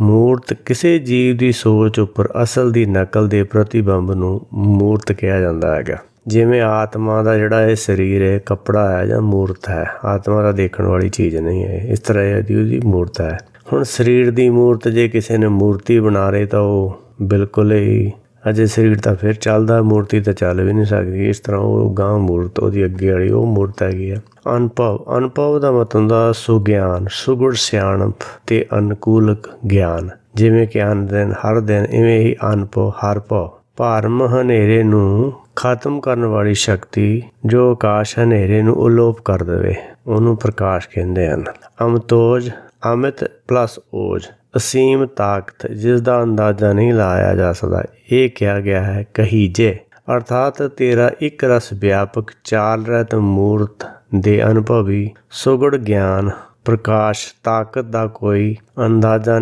ਮੂਰਤ ਕਿਸੇ ਜੀਵ ਦੀ ਸੋਚ ਉੱਪਰ ਅਸਲ ਦੀ ਨਕਲ ਦੇ ਪ੍ਰਤੀਬਿੰਬ ਨੂੰ ਮੂਰਤ ਕਿਹਾ ਜਾਂਦਾ ਹੈਗਾ। ਜਿਵੇਂ ਆਤਮਾ ਦਾ ਜਿਹੜਾ ਇਹ ਸਰੀਰ ਹੈ, ਕੱਪੜਾ ਹੈ ਜਾਂ ਮੂਰਤ ਹੈ, ਆਤਮਾ ਦਾ ਦੇਖਣ ਵਾਲੀ ਚੀਜ਼ ਨਹੀਂ ਹੈ, ਇਸ ਤਰ੍ਹਾਂ ਇਹਦੀ ਉਹਦੀ ਮੂਰਤ ਹੈ। ਹੁਣ ਸਰੀਰ ਦੀ ਮੂਰਤ ਜੇ ਕਿਸੇ ਨੇ ਮੂਰਤੀ ਬਣਾ ਰਹੇ ਤਾਂ ਉਹ ਬਿਲਕੁਲ ਹੀ ਅਜੇ ਸਰੀਰ ਤਾਂ ਫਿਰ ਚੱਲਦਾ, ਮੂਰਤੀ ਤਾਂ ਚੱਲ ਵੀ ਨਹੀਂ ਸਕਦੀ। ਇਸ ਤਰ੍ਹਾਂ ਉਹ ਗਾਂ ਮੂਰਤ, ਉਹਦੀ ਅੱਗੇ ਵਾਲੀ ਉਹ ਮੂਰਤ ਹੈਗੀ ਆ। ਅਨੁਭਵ ਅਨੁਭਵ ਦਾ ਮਤਲਬ ਹੁੰਦਾ ਸੁਗਿਆਨ, ਸੁਗੁਣ ਸਿਆਣਪ ਤੇ ਅਨੁਕੂਲਕ ਗਿਆਨ। ਜਿਵੇਂ ਕਿ ਅਨ ਦਿਨ, ਹਰ ਦਿਨ ਇਵੇਂ ਹੀ ਅਨੁਭਵ, ਹਰ ਭਉ। ਭਰਮ ਹਨੇਰੇ ਨੂੰ ਖਤਮ ਕਰਨ ਵਾਲੀ ਸ਼ਕਤੀ, ਜੋ ਆਕਾਸ਼ ਹਨੇਰੇ ਨੂੰ ਉਲੋਪ ਕਰ ਦੇਵੇ, ਉਹਨੂੰ ਪ੍ਰਕਾਸ਼ ਕਹਿੰਦੇ ਹਨ। ਅਮਤੋਜ ਅਮਿਤ ਪਲੱਸ ਓਜ ਅਸੀਮ ਤਾਕਤ ਜਿਸ ਦਾ ਅੰਦਾਜ਼ਾ ਨਹੀਂ ਲਾਇਆ ਜਾ ਸਕਦਾ। ਇਹ ਕਿਹਾ ਗਿਆ ਹੈ ਕਹੀ ਜੇ ਅਰਥਾਤ ਤੇਰਾ ਇੱਕ ਰਸ ਵਿਆਪਕ ਚਾਲ ਰਹਿਤ ਮੂਰਤ ਦੇ ਅਨੁਭਵੀ ਸੁਗੜ ਗਿਆਨ, ਪ੍ਰਕਾਸ਼, ਤਾਕਤ ਦਾ ਕੋਈ ਅੰਦਾਜ਼ਾ ਨਹੀਂ